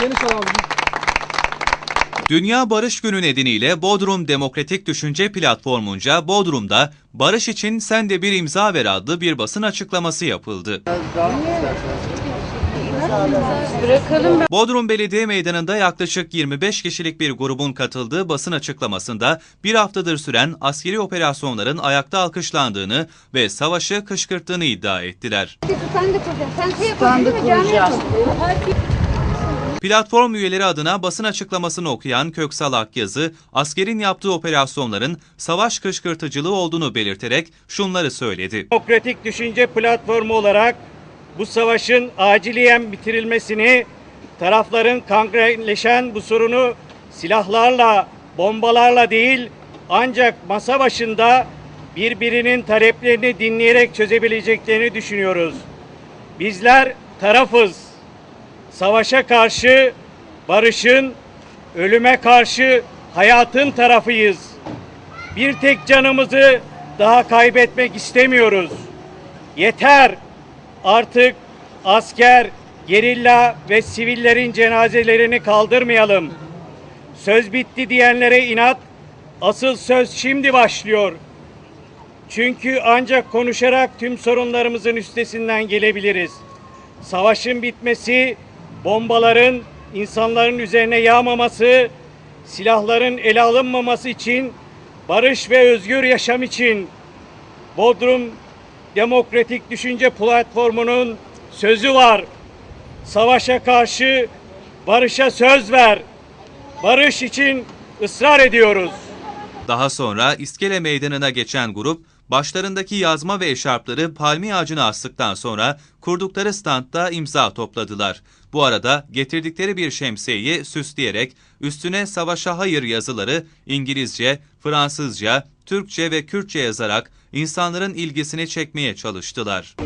Geniş alalım. Dünya Barış Günü nedeniyle Bodrum Demokratik Düşünce Platformu'nca Bodrum'da Barış için Sen de Bir imza Ver adlı bir basın açıklaması yapıldı. Bodrum Belediye Meydanı'nda yaklaşık 25 kişilik bir grubun katıldığı basın açıklamasında bir haftadır süren askeri operasyonların ayakta alkışlandığını ve savaşı kışkırttığını iddia ettiler. Sen de kuracaksın. Sen şey yapalım Platform üyeleri adına basın açıklamasını okuyan Köksal Akyazı, askerin yaptığı operasyonların savaş kışkırtıcılığı olduğunu belirterek şunları söyledi. Demokratik Düşünce Platformu olarak bu savaşın acileyen bitirilmesini, tarafların kangrenleşen bu sorunu silahlarla, bombalarla değil ancak masa başında birbirinin taleplerini dinleyerek çözebileceklerini düşünüyoruz. Bizler tarafız. Savaşa karşı barışın, ölüme karşı hayatın tarafıyız. Bir tek canımızı daha kaybetmek istemiyoruz. Yeter. Artık asker, gerilla ve sivillerin cenazelerini kaldırmayalım. Söz bitti diyenlere inat. Asıl söz şimdi başlıyor. Çünkü ancak konuşarak tüm sorunlarımızın üstesinden gelebiliriz. Savaşın bitmesi, bombaların insanların üzerine yağmaması, silahların ele alınmaması için, barış ve özgür yaşam için Bodrum Demokratik Düşünce Platformu'nun sözü var. Savaşa karşı barışa söz ver. Barış için ısrar ediyoruz. Daha sonra İskele Meydanı'na geçen grup, başlarındaki yazma ve eşarpları palmiye ağacına astıktan sonra kurdukları standta imza topladılar. Bu arada getirdikleri bir şemsiyeyi süsleyerek üstüne savaşa hayır yazıları İngilizce, Fransızca, Türkçe ve Kürtçe yazarak insanların ilgisini çekmeye çalıştılar.